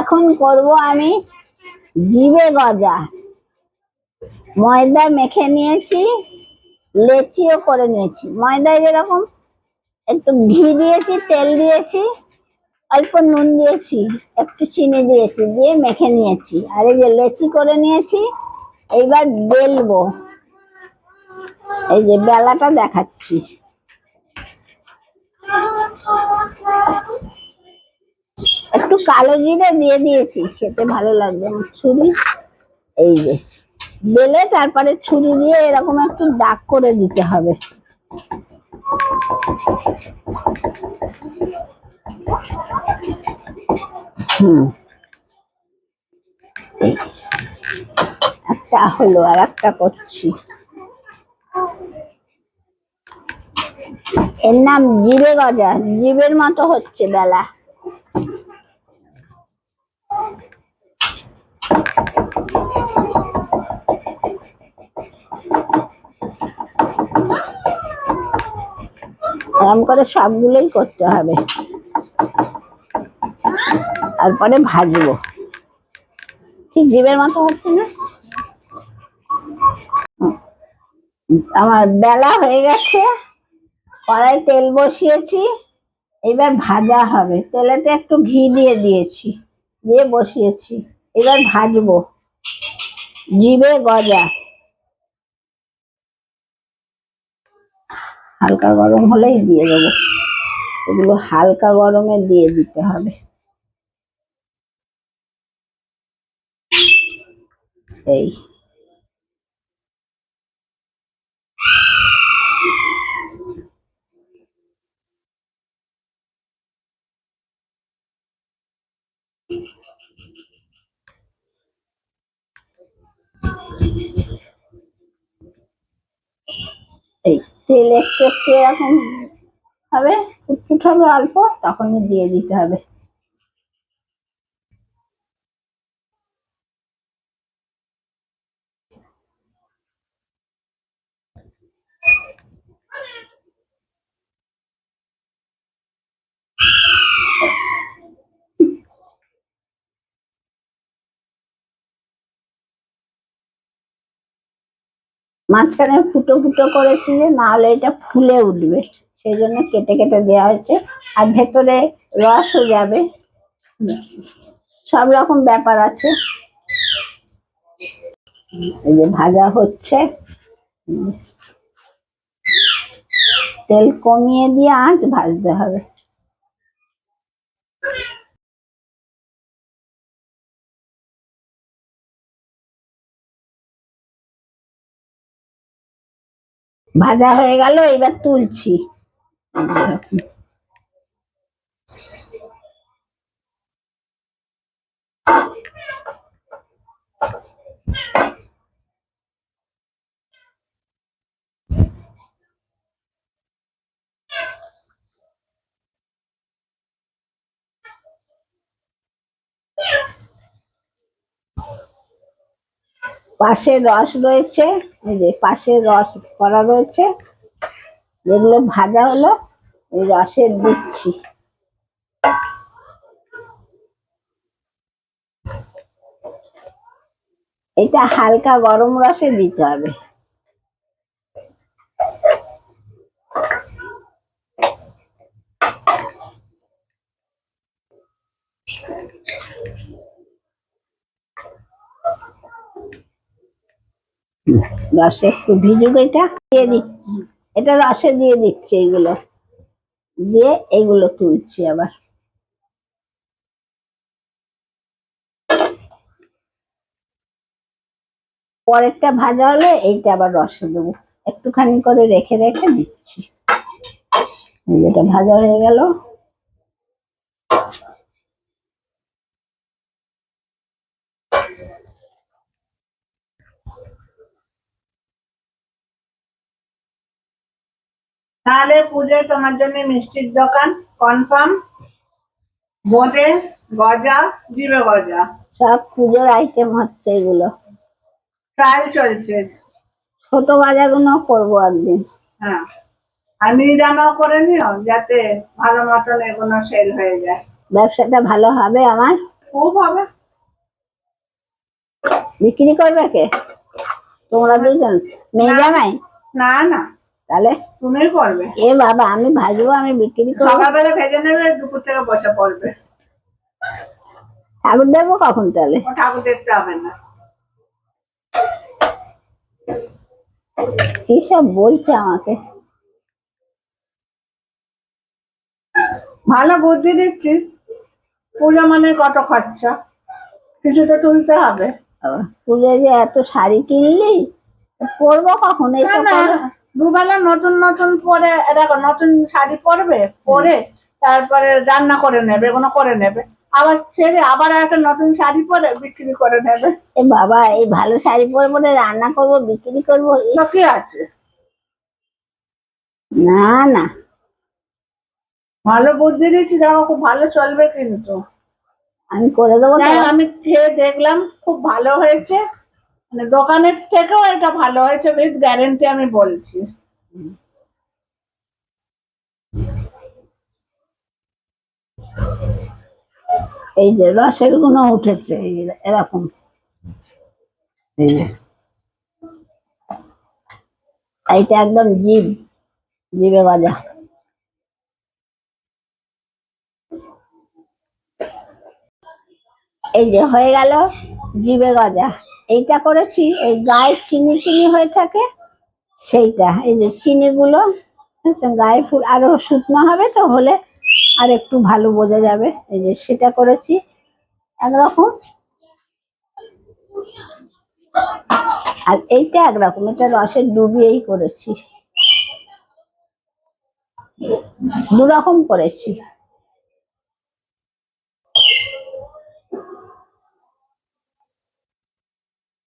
এখন করব আমি জিবে গজা। ময়দা মেখে নিয়েছি, লেচিও করে নিয়েছি। ময়দায় যেরকম একটু ঘি দিয়েছি, তেল দিয়েছি, অল্প নুন দিয়েছি, একটু চিনি দিয়েছি, দিয়ে মেখে নিয়েছি। আর এই যে লেচি করে নিয়েছি, এইবার বেলবো। এই যে বেলাটা দেখাচ্ছি। কালো জিরে দিয়ে দিয়েছি, খেতে ভালো লাগবে ছুরি, এই যে, বেলে তারপরে ছুরি দিয়ে এরকম একটু দাগ করে দিতে হবে। হুম। একটা হলো আর একটা করছি। এর নাম জিবে গজা, জিবের মতো হচ্ছে বেলা। এরকম করে সবগুলোই করতে হবে। তারপরে ভাজবো। ঠিক জিবের মতো হচ্ছে না? আমার বেলা হয়ে গেছে, কড়াই তেল বসিয়েছি, এবার ভাজা হবে। তেলেতে একটু ঘি দিয়ে দিয়েছি, দিয়ে বসিয়েছি। এবার ভাজবো। জিবে গজা। হালকা গরম হলেই দিয়ে দেবো। এগুলো হালকা গরমে দিয়ে দিতে হবে। এই। এই তেল একটু একটু এরকম হবে ফুটফুট হবে অল্প তখনই দিয়ে দিতে হবে। মাঝখানে ফুটো ফুটো করেছি যে নাহলে এটা ফুলে উঠবে। সেই জন্য কেটে কেটে দেওয়া হয়েছে। আর ভেতরে রসও যাবে। সব রকম ব্যাপার আছে। এই যে ভাজা হচ্ছে। তেল কমিয়ে দিয়ে আঁচ ভাজতে হবে। ভাজা হয়ে গেল এবার তুলছি। পাশে রস রয়েছে, এই যে পাশে রস করা রয়েছে। যেগুলো ভাজা হলো, এই রসের দিচ্ছি। এটা হালকা গরম রসে দিতে হবে। রসে একটু ভিজুক এটা। দিয়ে দিচ্ছি। এটা রসে দিয়ে দিচ্ছি এইগুলো দিয়ে এইগুলো তুলছি আবার। পরেরটা ভাজা হলে এইটা আবার রসে দেবো। একটুখানি করে রেখে রেখে এই যেটা ভাজা হয়ে গেল। তাহলে পুজোয় তোমার জন্য মিষ্টির দোকান কনফার্ম বোঁদে গজা জিরে গজা। সব পুজোর আইটেম হচ্ছে এগুলো। ট্রায়াল চলছে। ছোট বাজারগুলো করব একদিন। হ্যাঁ। আর মিহিদানাও করে নিও যাতে ভালো মতন এগুলো সেল হয়ে যায়। ব্যবসাটা ভালো হবে আমার? খুব হবে। বিক্রি করবে কে? তোমরা দুজন? মেয়ে জামাই? না না। তাহলে তুমি করবে এ বাবা আমি ভাজবো আমি বিক্রি করব। সকালবেলা ভেজে নেবে দুপুর থেকে বসে পড়বে। ঠাকুর দেবো কখন তাহলে? ঠাকুর দেখতে হবে না। কি সব বলছে আমাকে। ভালো বুদ্ধি দিচ্ছি। পুজো মানে কত খরচা? কিছু তো তুলতে হবে। পুজোয় যে এত শাড়ি কিনলি? পরবো কখন এইসব? দুবেলা নতুন নতুন পরে দেখো নতুন শাড়ি পরবে পরে তারপরে রান্না করে নেবে কোনো করে নেবে। আবার ছেড়ে আবার একটা নতুন শাড়ি পরে বিক্রি করে নেবে। এ বাবা এই ভালো শাড়ি পরে পরে রান্না করব বিক্রি করব কি আছে? না না। ভালো বুদ্ধি দিচ্ছি দেখো খুব ভালো চলবে কিন্তু। আমি করে দেবো আমি খেয়ে দেখলাম খুব ভালো হয়েছে। মানে দোকানের থেকেও এটা ভালো হয়েছে উইথ গ্যারেন্টি আমি বলছি। এই যে রসেরগুলো উঠেছে, এই এরকম। এই যে। এইটা একদম জিভ, জিভে গজা এই যে হয়ে গেল, জিভে গজা। এইটা করেছি, এই গায়ে চিনি চিনি হয়ে থাকে, সেইটা, এই যে চিনিগুলো, গায়ে ফুল আরও শুকনো হবে তো, হলে আর একটু ভালো বোঝা যাবে। এই যে সেটা করেছি, একরকম। আর এইটা একরকম, এটা রসের ডুবিয়েই করেছি। দু রকম করেছি।